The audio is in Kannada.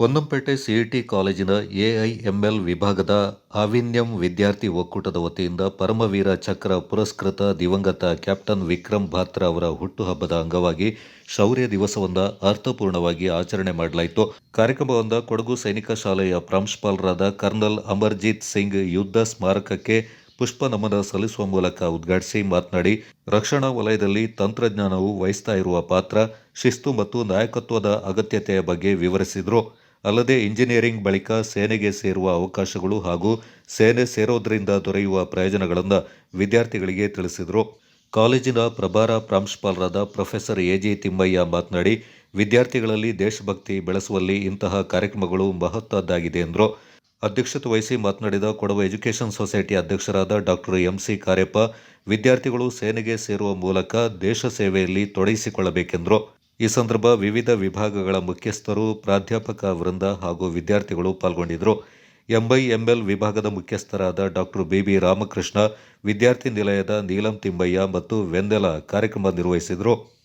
ಪೊನ್ನಂಪೇಟೆ ಸಿಇಟಿ ಕಾಲೇಜಿನ ಎಐಎಂಎಲ್ ವಿಭಾಗದ ಆವಿನ್ಯಂ ವಿದ್ಯಾರ್ಥಿ ಒಕ್ಕೂಟದ ವತಿಯಿಂದ ಪರಮವೀರ ಚಕ್ರ ಪುರಸ್ಕೃತ ದಿವಂಗತ ಕ್ಯಾಪ್ಟನ್ ವಿಕ್ರಮ್ ಭಾತ್ರ ಅವರ ಹುಟ್ಟುಹಬ್ಬದ ಅಂಗವಾಗಿ ಶೌರ್ಯ ದಿವಸವನ್ನ ಅರ್ಥಪೂರ್ಣವಾಗಿ ಆಚರಣೆ ಮಾಡಲಾಯಿತು. ಕಾರ್ಯಕ್ರಮವೊಂದ ಕೊಡಗು ಸೈನಿಕ ಶಾಲೆಯ ಪ್ರಾಂಶುಪಾಲರಾದ ಕರ್ನಲ್ ಅಮರ್ಜಿತ್ ಸಿಂಗ್ ಯುದ್ಧ ಸ್ಮಾರಕಕ್ಕೆ ಪುಷ್ಪ ನಮನ ಸಲ್ಲಿಸುವ ಮೂಲಕ ಉದ್ಘಾಟಿಸಿ ಮಾತನಾಡಿ, ರಕ್ಷಣಾ ವಲಯದಲ್ಲಿ ತಂತ್ರಜ್ಞಾನವು ವಹಿಸ್ತಾ ಇರುವ ಪಾತ್ರ, ಶಿಸ್ತು ಮತ್ತು ನಾಯಕತ್ವದ ಅಗತ್ಯತೆಯ ಬಗ್ಗೆ ವಿವರಿಸಿದರು. ಅಲ್ಲದೆ ಇಂಜಿನಿಯರಿಂಗ್ ಬಳಿಕ ಸೇನೆಗೆ ಸೇರುವ ಅವಕಾಶಗಳು ಹಾಗೂ ಸೇನೆ ಸೇರೋದ್ರಿಂದ ದೊರೆಯುವ ಪ್ರಯೋಜನಗಳನ್ನು ವಿದ್ಯಾರ್ಥಿಗಳಿಗೆ ತಿಳಿಸಿದರು. ಕಾಲೇಜಿನ ಪ್ರಭಾರ ಪ್ರಾಂಶುಪಾಲರಾದ ಪ್ರೊಫೆಸರ್ ಎ ಜಿ ತಿಮ್ಮಯ್ಯ ಮಾತನಾಡಿ, ವಿದ್ಯಾರ್ಥಿಗಳಲ್ಲಿ ದೇಶಭಕ್ತಿ ಬೆಳೆಸುವಲ್ಲಿ ಇಂತಹ ಕಾರ್ಯಕ್ರಮಗಳು ಮಹತ್ವದ್ದಾಗಿದೆ ಎಂದರು. ಅಧ್ಯಕ್ಷತೆ ವಹಿಸಿ ಮಾತನಾಡಿದ ಕೊಡವ ಎಜುಕೇಷನ್ ಸೊಸೈಟಿ ಅಧ್ಯಕ್ಷರಾದ ಡಾಕ್ಟರ್ ಎಂಸಿ ಕಾರ್ಯಪ್ಪ ವಿದ್ಯಾರ್ಥಿಗಳು ಸೇನೆಗೆ ಸೇರುವ ಮೂಲಕ ದೇಶ ಸೇವೆಯಲ್ಲಿ ತೊಡಗಿಸಿಕೊಳ್ಳಬೇಕೆಂದರು. ಈ ಸಂದರ್ಭ ವಿವಿಧ ವಿಭಾಗಗಳ ಮುಖ್ಯಸ್ಥರು, ಪ್ರಾಧ್ಯಾಪಕ ವೃಂದ ಹಾಗೂ ವಿದ್ಯಾರ್ಥಿಗಳು ಪಾಲ್ಗೊಂಡಿದ್ದರು. ಎಂಐಎಂಎಲ್ ವಿಭಾಗದ ಮುಖ್ಯಸ್ಥರಾದ ಡಾಕ್ಟರ್ ಬಿಬಿ ರಾಮಕೃಷ್ಣ, ವಿದ್ಯಾರ್ಥಿ ನಿಲಯದ ನೀಲಂ ತಿಮ್ಮಯ್ಯ ಮತ್ತು ವೆಂದೆಲ ಕಾರ್ಯಕ್ರಮ ನಿರ್ವಹಿಸಿದರು.